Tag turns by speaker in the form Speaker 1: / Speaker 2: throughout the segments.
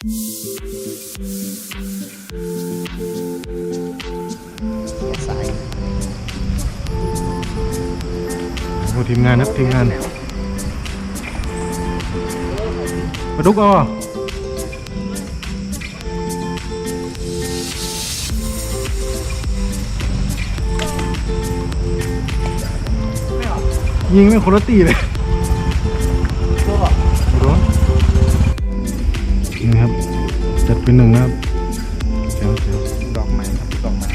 Speaker 1: สาย
Speaker 2: โอ้ทีมงานครับทีมงานปลาดุกอาอะยิงไม่คนละตีเลย เป็นหนึ่งครับเจ๋วเด
Speaker 1: อกไม้ครับดอกไม้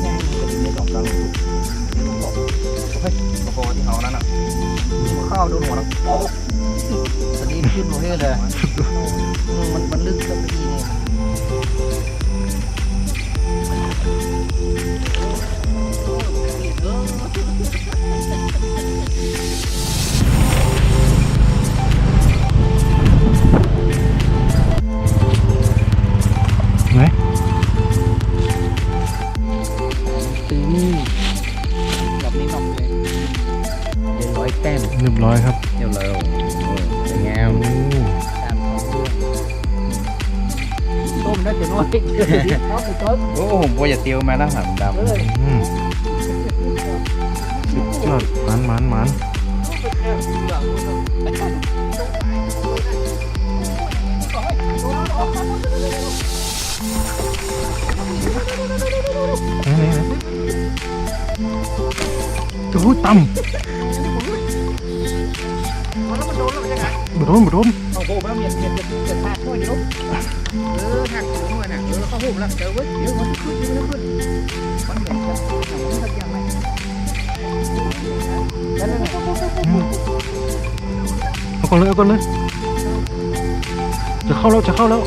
Speaker 1: แน่นี่ก็ดีในดอกกลางลูนี่บอกเฮ้ยกระโปรงที่เขานั่นอะข้าวโดนหัวแล้วโป๊ะอันนี้ขึ้นโรเฮ่เลย มันมันลึกสักทีนี่
Speaker 2: ไหน
Speaker 1: อยแต้ม
Speaker 2: เรียบร้อยครับ
Speaker 1: เดี๋ยวเราเป็นไง
Speaker 2: โอ้
Speaker 1: ตามของเรื่องต้มได้แต่น้อยเขาไปต้ม
Speaker 3: โอ้ผมกลัวจะเตียวมาแล้วหางดำ
Speaker 1: เลย
Speaker 2: อืมสุดยอดหมันหมันหมันไหนไหนไหนโอ้โหต่ำ บดมบดม
Speaker 1: เขาโหมแล้วเมียนเมียนจะจะพาข้อเดียวเออหักหัวน่ะเออเขาโหมแล้วเจอเว้ยเดี๋ยวมันขึ้นเดี๋ยวมันขึ้นมันเหมือนกันมันสักอย่างไหมนั่นแหละ
Speaker 2: อืมเอาก่อนเลยเอาก่อนเลยจะเข้าแล้วจะเข้าแล้ว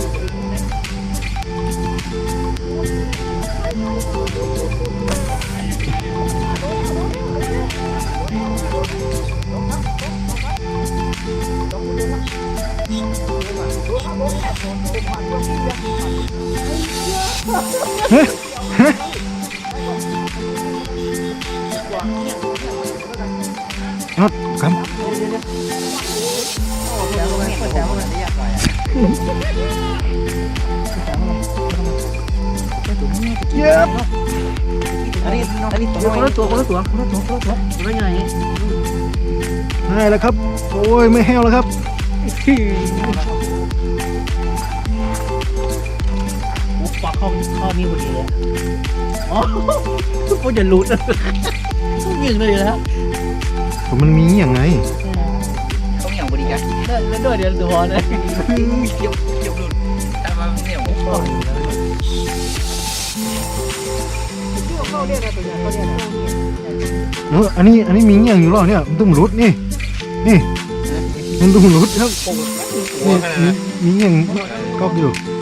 Speaker 2: ยอดครับ
Speaker 1: เยอะอันนี้อันนี้ตัวคนละตัวคนละตัวคนละตัวคนละตัวตัวใหญ่
Speaker 2: ได้แล้วครับ โอ้ยไม่แห้วแล้วครับ
Speaker 1: ปากเข้าเข้านี่พอดีเลยอ๋อก็จะหลุดยิงเลยนะ
Speaker 2: ผมมันมีอย่างไง
Speaker 3: เขาเหนียวพอดีกัน
Speaker 1: แล้วด้วยเดี๋ยวตัวนะ
Speaker 3: เกี่ยวเกี่ยวหลุดแต่ว่ามันเหนียว
Speaker 1: เข้าเรียกอะไรตัวนี้เขาเรียกอะไร
Speaker 2: เอออันนี้อันนี้มีอย่างอยู่หรอเนี่ยมันต้องรุดนี่นี่มันต้องรุดครับ
Speaker 3: กลัว
Speaker 2: นี่
Speaker 3: ขนาด
Speaker 2: มี
Speaker 3: นั้น
Speaker 2: มีอย่างก็อยู่